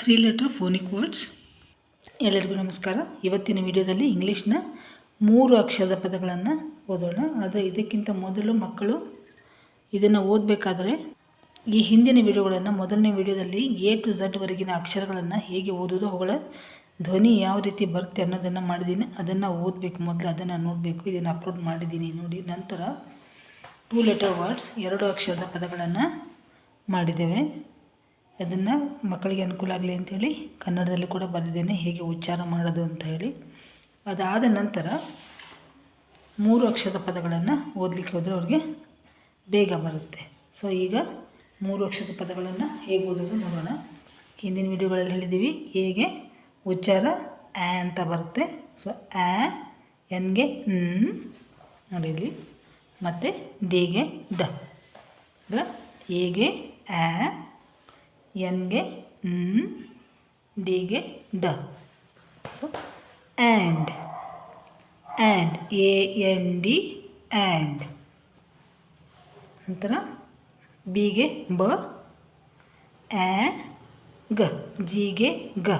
Three letter phonic words ಎಲ್ಲರಿಗೂ ನಮಸ್ಕಾರ. ಇವತ್ತಿನ ವಿಡಿಯೋದಲ್ಲಿ ಇಂಗ್ಲೀಷ್ನ ಮೂರು ಅಕ್ಷರದ ಪದಗಳನ್ನು ಓದೋಣ. ಆದರೆ ಇದಕ್ಕಿಂತ ಮೊದಲು ಮಕ್ಕಳು ಇದನ್ನು ಓದಬೇಕಾದ್ರೆ ಈ ಹಿಂದಿನ ವಿಡಿಯೋಗಳನ್ನು ಮೊದಲನೇ ವಿಡಿಯೋದಲ್ಲಿ ಎ ಟು ಝಡ್ವರೆಗಿನ ಅಕ್ಷರಗಳನ್ನು ಹೇಗೆ ಓದೋದು ಅವುಗಳ ಧ್ವನಿ ಯಾವ ರೀತಿ ಬರುತ್ತೆ ಅನ್ನೋದನ್ನು ಮಾಡಿದ್ದೀನಿ ಅದನ್ನು ಓದಬೇಕು. ಮೊದಲು ಅದನ್ನು ನೋಡಬೇಕು. ಇದನ್ನು ಅಪ್ಲೋಡ್ ಮಾಡಿದ್ದೀನಿ ನೋಡಿ, ನಂತರ ಟೂ ಲೆಟರ್ ವರ್ಡ್ಸ್ ಎರಡು ಅಕ್ಷರದ ಪದಗಳನ್ನು ಮಾಡಿದ್ದೇವೆ. ಅದನ್ನು ಮಕ್ಕಳಿಗೆ ಅನುಕೂಲ ಆಗಲಿ ಅಂಥೇಳಿ ಕನ್ನಡದಲ್ಲಿ ಕೂಡ ಬರೆದಿದ್ದೇನೆ, ಹೇಗೆ ಉಚ್ಚಾರ ಮಾಡೋದು ಅಂತ ಹೇಳಿ. ಅದಾದ ನಂತರ ಮೂರು ಅಕ್ಷರದ ಪದಗಳನ್ನು ಓದಲಿಕ್ಕೆ ಹೋದರೆ ಅವ್ರಿಗೆ ಬೇಗ ಬರುತ್ತೆ. ಸೊ ಈಗ ಮೂರು ಅಕ್ಷರದ ಪದಗಳನ್ನು ಹೇಗೆ ಓದೋದು ನೋಡೋಣ. ಹಿಂದಿನ ವಿಡಿಯೋಗಳಲ್ಲಿ ಹೇಳಿದ್ದೀವಿ, ಹೇಗೆ ಉಚ್ಚಾರ ಆ ಅಂತ ಬರುತ್ತೆ. ಸೊ ಆ ಎನ್ಗೆ ಇಲ್ಲಿ ಮತ್ತು ಡಿಗೆ ಡ. ಎಗೆ ಆ ಎನ್ಗೆ ಡಿಗೆ ಡ so and and A N D and ನಂತರ ಬಿಗೆ ಬ ಆ ಗ ಜಿಗೆ ಗ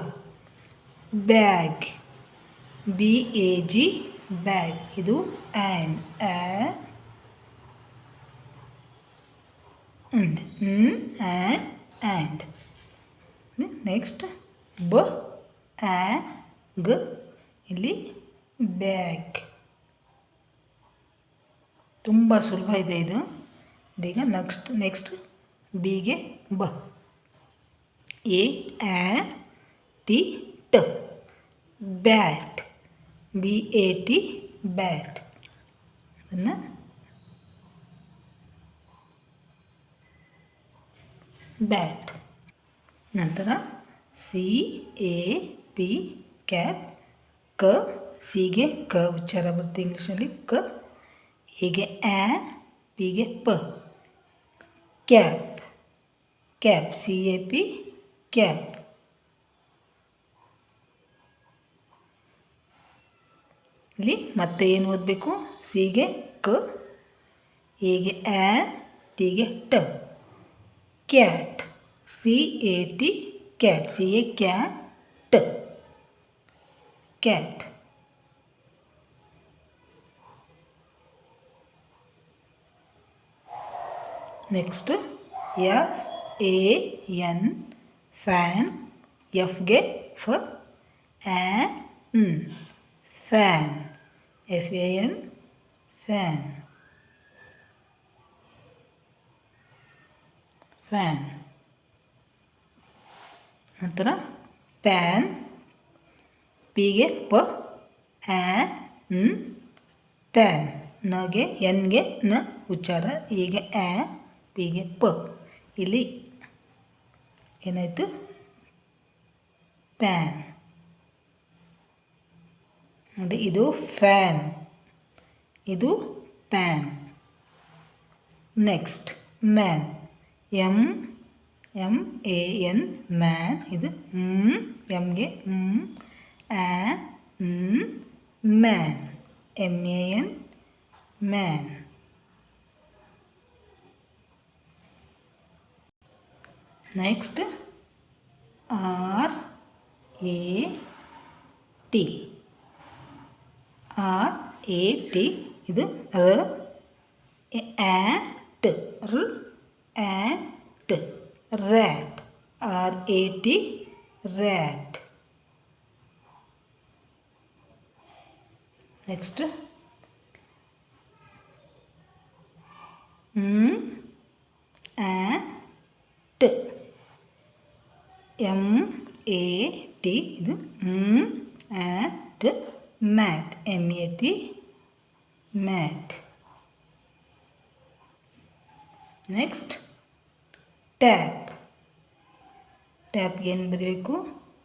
bag B A G bag ಇದು ಆ್ಯಂಡ್ ಆ and and. Next ಬ ಆ ಗ ಇಲ್ಲಿ ಬ್ಯಾಗ್ ತುಂಬ ಸುಲಭ ಇದೆ ಇದು. ಈಗ ನೆಕ್ಸ್ಟ್ ನೆಕ್ಸ್ಟ್ ಬಿಗೆ ಬ. ಎ, ಆ, ಟಿ, ಟ. Bat. B, A, T, bat. ಅದನ್ನು ಬ್ಯಾಟ್. ನಂತರ ಸಿ, ಎ, ಪಿ ಕ್ಯಾಪ್ ಕ, ಸಿಗೆ ಕ ಉಚ್ಚಾರ ಬರುತ್ತೆ ಇಂಗ್ಲೀಷಲ್ಲಿ. ಕ, ಹೀಗೆ ಆ, ಪಿಗೆ ಪ. Cap. Cap, C, A, P, cap. ಇಲ್ಲಿ ಮತ್ತೆ ಏನು ಓದಬೇಕು? ಸಿಗೆ ಕ, ಹೀಗೆ ಆ ಟಿಗೆ ಟ. cat. C a t cat. C a cat cat. Next f a n fan. F ಗೆ for an fan. F a n fan. Fan ನಂತರ ಪ್ಯಾನ್ ಪಿಗೆ ಪ ಆ್ಯನ್ ಪ್ಯಾನ್ ನಗೆ, ಎನ್ಗೆ, ನ, ಉಚ್ಚಾರ, ಹೀಗೆ, ಆ, ಪಿಗೆ ಪ. ಇಲ್ಲಿ ಏನಾಯಿತು? ಪ್ಯಾನ್ ನೋಡಿ, ಇದು ಫ್ಯಾನ್ ಇದು pan next man M M A N man ഇത് M A man M A N man next R A T R A T ഇത് ആ ആറ്റ് റ് And rat r a hmm, t rat next. M ant m a t m hmm mat m a t mat. Next. Tap ಟ್ಯಾಪ್ಗೆ ಏನು ಬರಬೇಕು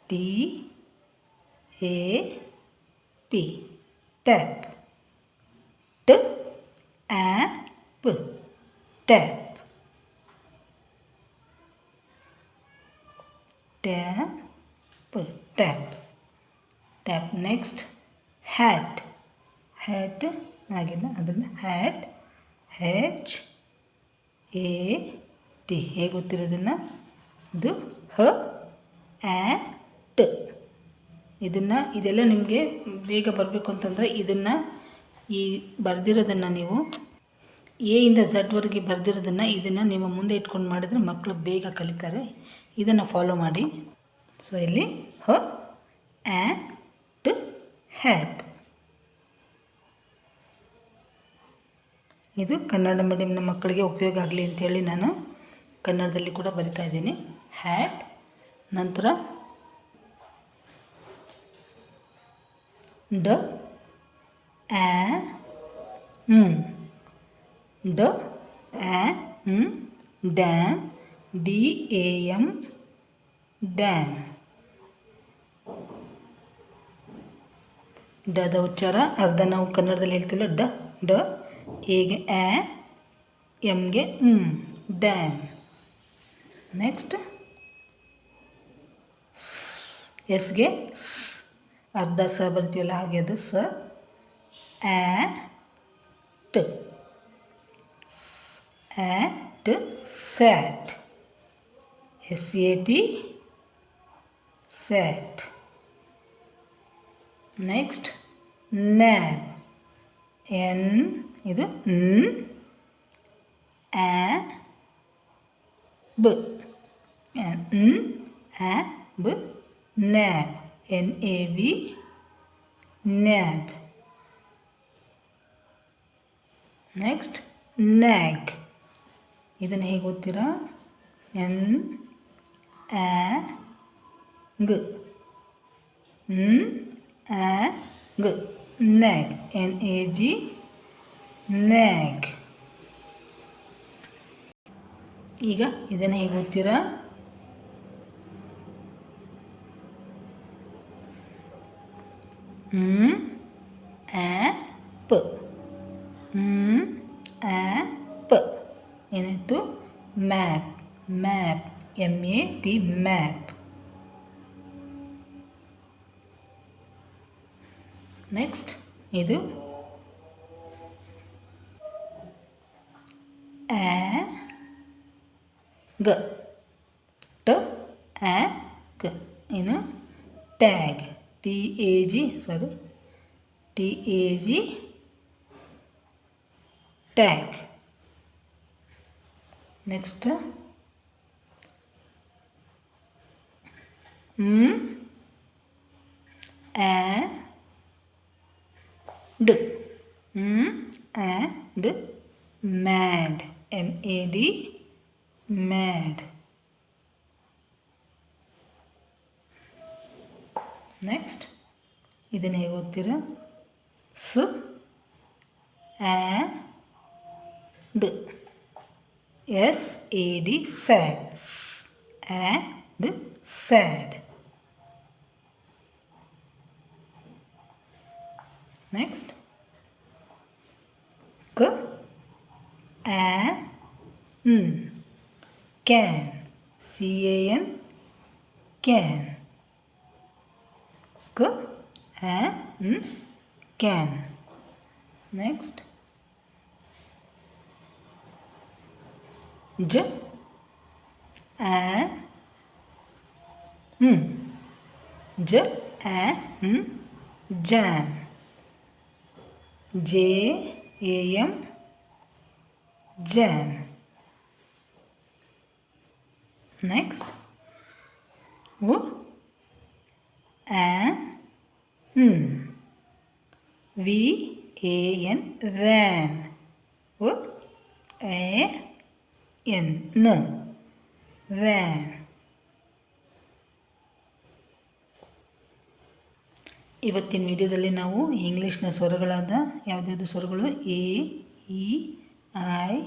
T A P tap ಟ app tap tap tap tap next hat hat ಆಗಿಲ್ಲ ಅದನ್ನು hat H A T. ಹೇಗೆ ಗೊತ್ತಿರೋದನ್ನು? ಇದು ಹ, ಆ, ಟ. ಇದನ್ನು, ಇದೆಲ್ಲ ನಿಮಗೆ ಬೇಗ ಬರಬೇಕು ಅಂತಂದರೆ ಇದನ್ನು ಈ ಬರೆದಿರೋದನ್ನು ನೀವು ಎ ಇಂದ ಝಡ್ವರೆಗೆ ಬರೆದಿರೋದನ್ನು ಇದನ್ನು ನಿಮ್ಮ ಮುಂದೆ ಇಟ್ಕೊಂಡು ಮಾಡಿದ್ರೆ ಮಕ್ಕಳು ಬೇಗ ಕಲಿತಾರೆ. ಇದನ್ನು ಫಾಲೋ ಮಾಡಿ. ಸೊ ಇಲ್ಲಿ ಹ, ಆ, ಟ, ಹ್ಯಾಟ್. ಇದು ಕನ್ನಡ ಮೀಡಿಯಮ್ನ ಮಕ್ಕಳಿಗೆ ಉಪಯೋಗ ಆಗಲಿ ಅಂತೇಳಿ ನಾನು ಕನ್ನಡದಲ್ಲಿ ಕೂಡ ಬರಿತಾ ಇದ್ದೀನಿ. ಹ್ಯಾಟ್ ನಂತರ ಡ ಆ ಡ ಆ dam D A M dam. ಡದ ಉಚ್ಚಾರ, ಅರ್ಧ ನಾವು ಕನ್ನಡದಲ್ಲಿ ಹೇಳ್ತಿಲ್ಲ, ಡ ಡ, ಎಗೆ ಎಮ್ಗೆ ಡ್ಯಾಮ್. ನೆಕ್ಸ್ಟ್ ಎಸ್ಗೆ ಸ್ ಅರ್ಧ ಸ ಬರ್ತೀವಲ್ಲ ಹಾಗೆ ಅದು ಸ ಆ ಟ್ ಆ ಟ್ sat S A T sat next nab N ಇದು ನ್ ಆ ಬ ನ್ ಆ ಬ nab N A B nab next nag ಇದನ್ನು ಹೇಗೆ ಓದ್ತೀರಾ ಎನ್ ಆ ಗ್ ನ್ ಆ ಗ್ ನ್ಯಾಗ್ ಎನ್ ಎ ಜಿ ನ್ಯಾಗ್ ಈಗ ಇದನ್ನು ಹೇಗೆ ಓದ್ತೀರಾ? ಹ್ಮ್ ಆ್ಯಪ್ ಏನಾಯಿತು? Map. Map. M A P map. Next, ಇದು. ಆ ಗ ಟ ಆ ಗ ಏನು tag T A G sorry T A G tag next ಹ್ಮ್ ಆ ಡ್ ಹ್ಮ್ ಆ ಡ್ mad M A D mad next ಇದನ್ನು ಹೇಗೆ ಓದ್ತೀರಾ ಸ್ ಆ ಡ್ S A D sad ad sad next ಕ ಆ can. C-A-N, can. Good. And can. Next. J. And. J. And. Jam. J. A. M. Jam. Next. O a V v, a, n. Van. A a N van ಇವತ್ತಿನ ವಿಡಿಯೋದಲ್ಲಿ ನಾವು ಇಂಗ್ಲೀಷ್ನ ಸ್ವರಗಳಾದ ಯಾವುದ್ಯಾವುದು ಸ್ವರಗಳು A, E, I,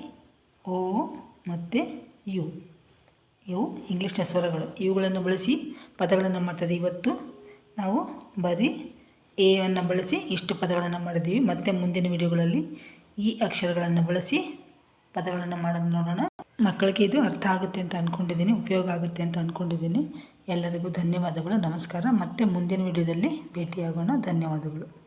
ಓ, ಮತ್ತು you. ಇವು ಇಂಗ್ಲೀಷ್ನ ಸ್ವರಗಳು ಇವುಗಳನ್ನು ಬಳಸಿ ಪದಗಳನ್ನು ಮಾಡ್ತದೆ. ಇವತ್ತು ನಾವು ಬರೀ ಎ ಅನ್ನು ಬಳಸಿ ಇಷ್ಟು ಪದಗಳನ್ನು ಮಾಡಿದ್ದೀವಿ. ಮತ್ತು ಮುಂದಿನ ವಿಡಿಯೋಗಳಲ್ಲಿ ಈ ಅಕ್ಷರಗಳನ್ನು ಬಳಸಿ ಪದಗಳನ್ನು ಮಾಡೋದು ನೋಡೋಣ. ಮಕ್ಕಳಿಗೆ ಇದು ಅರ್ಥ ಆಗುತ್ತೆ ಅಂತ ಅಂದ್ಕೊಂಡಿದ್ದೀನಿ ಉಪಯೋಗ ಆಗುತ್ತೆ ಅಂತ ಅಂದ್ಕೊಂಡಿದ್ದೀನಿ ಎಲ್ಲರಿಗೂ ಧನ್ಯವಾದಗಳು. ನಮಸ್ಕಾರ. ಮತ್ತೆ ಮುಂದಿನ ವಿಡಿಯೋದಲ್ಲಿ ಭೇಟಿಯಾಗೋಣ. ಧನ್ಯವಾದಗಳು.